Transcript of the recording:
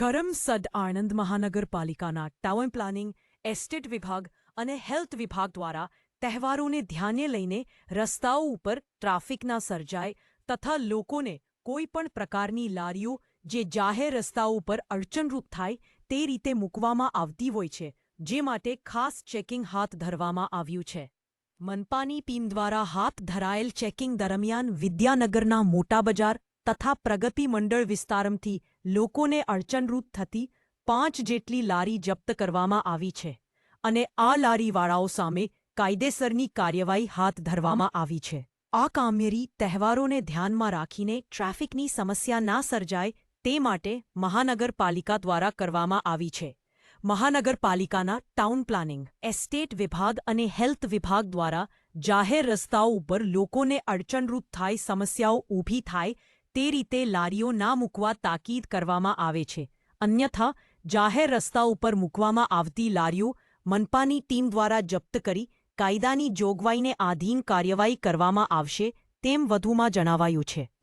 કરમસદ આણંદ મહાનગરપાલિકાના town planning, estate વિભાગ અને હેલ્થ વિભાગ દ્વારા તહેવારોને ધ્યાને લઈને રસ્તાઓ ઉપર ટ્રાફિકના સર્જાય તથા લોકોને કોઈપણ પ્રકારની લારીઓ જે જાહેર રસ્તાઓ ઉપર અડચણરૂપ થાય તે રીતે મૂકવામાં આવતી હોય છે, જે માટે ખાસ ચેકિંગ હાથ ધરવામાં આવ્યું છે. મનપાની ટીમ દ્વારા હાથ ધરાયેલ ચેકિંગ દરમિયાન વિદ્યાનગરના મોટા બજાર તથા પ્રગતિ મંડળ વિસ્તારમથી લોકોને અડચણરૂપ થતી પાંચ જેટલી લારી જપ્ત કરવામાં આવી છે અને આ લારીવાળાઓ સામે કાયદેસરની કાર્યવાહી હાથ ધરવામાં આવી છે. આ કામગીરી તહેવારોને ધ્યાનમાં રાખીને ટ્રાફિકની સમસ્યા ના સર્જાય તે માટે મહાનગરપાલિકા દ્વારા કરવામાં આવી છે. મહાનગરપાલિકાના ટાઉન પ્લાનિંગ, એસ્ટેટ વિભાગ અને હેલ્થ વિભાગ દ્વારા જાહેર રસ્તાઓ ઉપર લોકોને અડચણરૂપ થાય, સમસ્યાઓ ઊભી થાય તે રીતે લારીઓ ના મૂકવા તાકીદ કરવામાં આવે છે. અન્યથા, જાહેર રસ્તા ઉપર મૂકવામાં આવતી લારીઓ મનપાની ટીમ દ્વારા જપ્ત કરી કાયદાની જોગવાઈને આધીન કાર્યવાહી કરવામાં આવશે તેમ વધુમાં જણાવાયું છે.